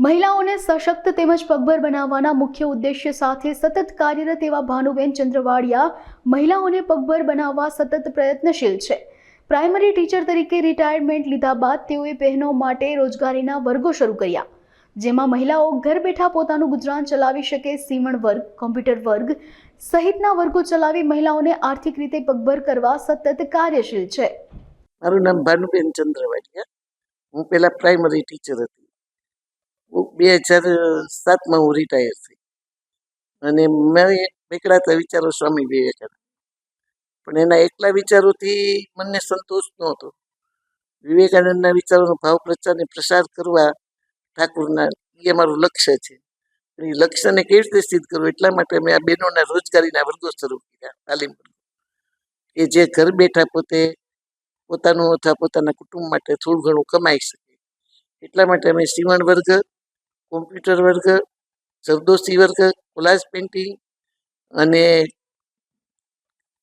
મહિલાઓને સશક્ત તેમજ પગભર બનાવવાના મુખ્ય ઉદ્દેશ્ય સાથે સતત કાર્યરત એવા ભાનુબેન ચંદ્રવાડિયા મહિલાઓને પગભર બનાવવા સતત પ્રયત્નશીલ છે. પ્રાઇમરી ટીચર તરીકે રિટાયરમેન્ટ લીધા બાદ તેઓએ બહેનો માટે રોજગારીના વર્ગો શરૂ કર્યા. જેમાં મહિલાઓ ઘર બેઠા પોતાનું ગુજરાન ચલાવી શકે, સીવણ વર્ગ, કોમ્પ્યુટર વર્ગ સહિતના વર્ગો ચલાવી મહિલાઓને આર્થિક રીતે પગભર કરવા સતત કાર્યશીલ છે. મારું નામ ભાનુબેન ચંદ્રવાડિયા. હું પહેલાં પ્રાઇમરી ટીચર હતી. હું બે હજાર સાતમાં હું રિટાયર થઈ. અને મેં નીકળાતા વિચારો સ્વામી વિવેકાનંદ પણ એના એકલા વિચારોથી મને સંતોષ નહોતો. વિવેકાનંદના વિચારોનો ભાવ પ્રચારને પ્રસાર કરવા ઠાકુરના એ અમારું લક્ષ્ય છે. એ લક્ષ્યને કેવી રીતે સિદ્ધ કરવું એટલા માટે મેં આ બહેનોના રોજગારીના વર્ગો શરૂ કર્યા, તાલીમ કે જે ઘર બેઠા પોતે પોતાનું અથવા પોતાના કુટુંબ માટે થોડું ઘણું કમાઈ શકે. એટલા માટે અમે સીવણ વર્ગ, કોમ્પ્યુટર વર્ગ જરદોશી વર્ગ, કોલાજ પેઇન્ટિંગ અને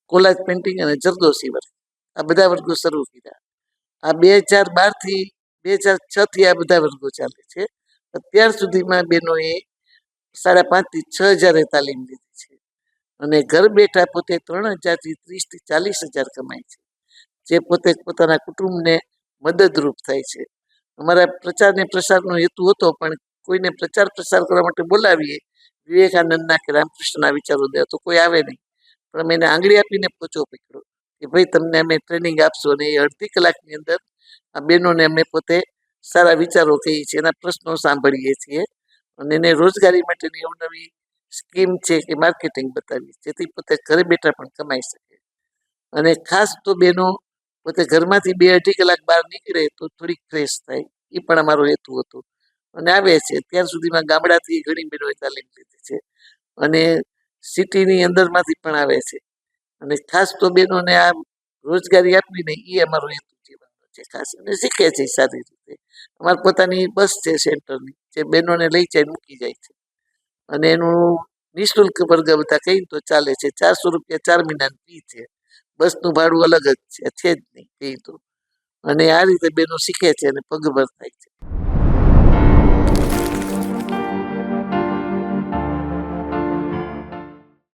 કોલાજ પેઇન્ટિંગ અને જરદોશી વર્ગ. આ બધા વર્ગો શરૂ કર્યા. આ બે હજાર બારથી બે હજાર છથી આ બધા વર્ગો ચાલે છે. અત્યાર સુધીમાં બહેનોએ સાડા પાંચથી છ હજારે તાલીમ લીધી છે. અને ઘર બેઠા પોતે ત્રણ હજારથી ત્રીસથી ચાલીસ હજાર કમાય છે. જે પોતે પોતાના કુટુંબને મદદરૂપ થાય છે. અમારા પ્રચાર ને પ્રસારનો હેતુ હતો, પણ કોઈને પ્રચાર પ્રસાર કરવા માટે બોલાવીએ વિવેકાનંદના કે રામકૃષ્ણના વિચારો દે, તો કોઈ આવે નહીં. પણ અમે એને આંગળી આપીને પોચો પકડ્યો કે ભાઈ, તમને અમે ટ્રેનિંગ આપશો અને એ અડધી કલાકની અંદર આ બહેનોને અમે પોતે સારા વિચારો કહીએ છીએ, એના પ્રશ્નો સાંભળીએ છીએ અને એને રોજગારી માટેની અવનવી સ્કીમ છે કે માર્કેટિંગ બતાવીએ, જેથી પોતે ઘરે બેઠા પણ કમાઈ શકે. અને ખાસ તો બહેનો પોતે ઘરમાંથી બે અઢી કલાક બહાર નીકળે તો થોડીક ફ્રેશ થાય. એ પણ અમારો હેતુ હતો. અને આવે છે. ત્યાર સુધીમાં ગામડાથી ઘણી બહેનોએ તાલીમ લીધી છે. અને સિટીની અંદરમાંથી પણ આવે છે. અને ખાસ તો બહેનોને આ રોજગારી આપવીને એ અમારો હેતુ જીવનનો છે ખાસ. અને શીખે છે સારી રીતે. અમારી પોતાની બસ છે સેન્ટરની, જે બહેનોને લઈ જાય મૂકી જાય છે. અને એનું નિઃશુલ્ક વર્ગ બધા કહીને તો ચાલે છે. ચારસો રૂપિયા ચાર મહિનાની ફી છે. બસનું ભાડું અલગ જ છે છે જ નહીં કહી તો અને આ રીતે બેનો શીખે છે અને પગભર થાય છે.